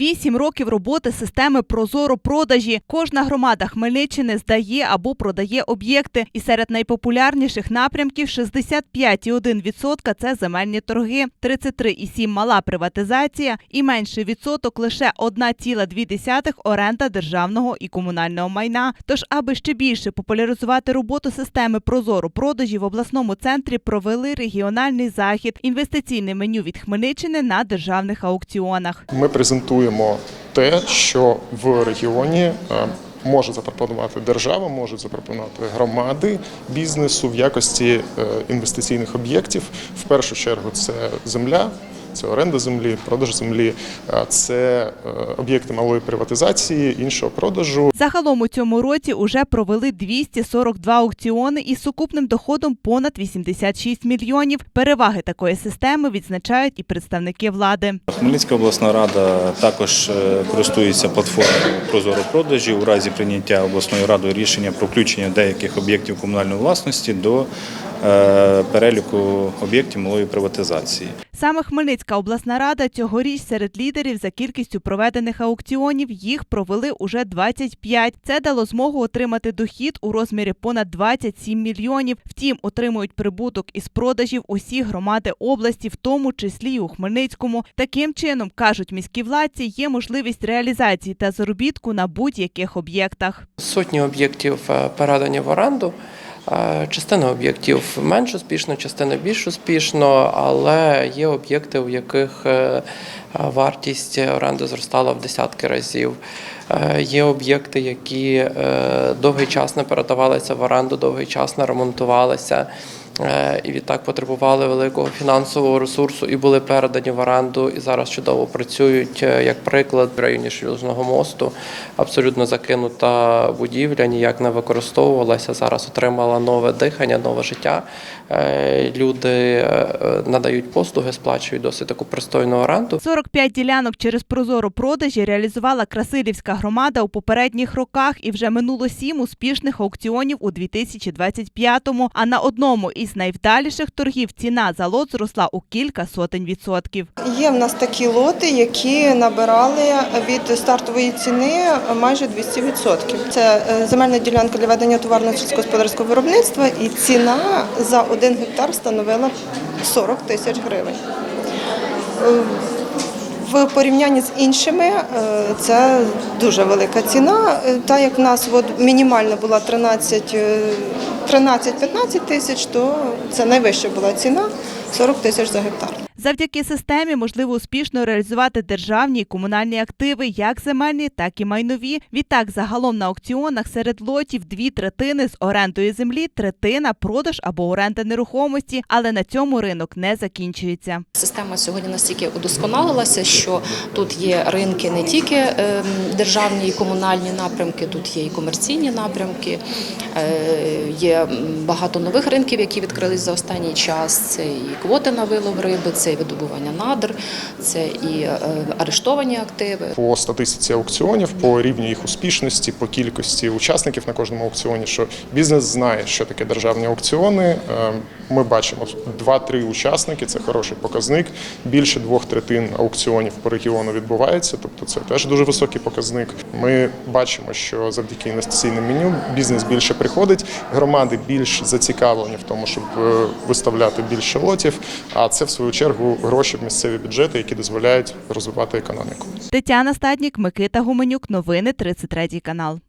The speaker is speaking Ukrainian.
Вісім років роботи системи Прозоро продажі. Кожна громада Хмельниччини здає або продає об'єкти. І серед найпопулярніших напрямків 65,1% – це земельні торги, 33,7% – мала приватизація і менший відсоток лише 1,2% – оренда державного і комунального майна. Тож, аби ще більше популяризувати роботу системи Прозоро продажі в обласному центрі провели регіональний захід інвестиційне меню від Хмельниччини на державних аукціонах. Ми презентуємо те, що в регіоні е, може запропонувати держава, можуть запропонувати громади бізнесу в якості е, інвестиційних об'єктів. В першу чергу це земля. Це оренда землі, продаж землі, це е, об'єкти малої приватизації, іншого продажу. Загалом у цьому році уже провели 242 аукціони із сукупним доходом понад 86 мільйонів. Переваги такої системи відзначають і представники влади. Хмельницька обласна рада також е, користується платформою Прозоро продажі у разі прийняття обласною радою рішення про включення деяких об'єктів комунальної власності до е, переліку об'єктів малої приватизації. Саме Хмельницька обласна рада цьогоріч серед лідерів за кількістю проведених аукціонів їх провели уже 25. Це дало змогу отримати дохід у розмірі понад 27 мільйонів. Втім, отримують прибуток із продажів усі громади області, в тому числі й у Хмельницькому. Таким чином, кажуть міські владці, є можливість реалізації та заробітку на будь-яких об'єктах. Сотні об'єктів е, передані в оренду. Е, Частина об'єктів менш успішно, частина більш успішно, але є об'єкти, у яких е, вартість оренди зростала в десятки разів. Е, Є об'єкти, які довгий час не передавалися в оренду, довгий час не ремонтувалися. Е, І відтак потребували великого фінансового ресурсу і були передані в оренду, і зараз чудово працюють. Е, Як приклад, в районі Шлюзного мосту абсолютно закинута будівля, ніяк не використовувалася. Зараз отримала нове дихання, нове життя. Е, Люди надають послуги, сплачують досить таку пристойну оренду. 45 ділянок через прозоро продажі реалізувала Красилівська громада у попередніх роках і вже минуло сім успішних аукціонів у 2025-му. А на одному із найвдаліших торгів ціна за лот зросла у кілька сотень відсотків. Є в нас такі лоти, які набирали від стартової ціни майже 200%. Це е, земельна ділянка для ведення товарного сільськогосподарського виробництва, і ціна за один гектар становила 40 тисяч гривень. В порівнянні з іншими е, це дуже велика ціна. Е, Та як в нас от мінімальна була 13, е, 13-15 тисяч, то це найвища була ціна 40 тисяч за гектар. Завдяки системі можливо успішно реалізувати державні і комунальні активи, як земельні, так і майнові. Відтак, загалом на аукціонах серед лотів дві третини з орендою землі, третина продаж або оренда нерухомості. Але на цьому ринок не закінчується. Система сьогодні настільки удосконалилася, що тут є ринки не тільки ем, державні і комунальні напрямки, тут є і комерційні напрямки, е, є багато нових ринків, які відкрились за останній час. Це і квоти на вилов риби, це і видобування надр, це і е, арештовані активи. по статистиці аукціонів, по рівню їх успішності, по кількості учасників на кожному аукціоні, що бізнес знає, що таке державні аукціони. Е, Ми бачимо 2-3 учасники, це хороший показник. Більше двох третин аукціонів по регіону відбувається, тобто це теж дуже високий показник. Ми бачимо, що завдяки інвестиційним меню бізнес більше приходить, громади більш зацікавлені в тому, щоб е, виставляти більше лотів. А це в свою чергу гроші в місцеві бюджети, які дозволяють розвивати економіку. Тетяна Стаднік, Микита Гуменюк. Новини 33 канал.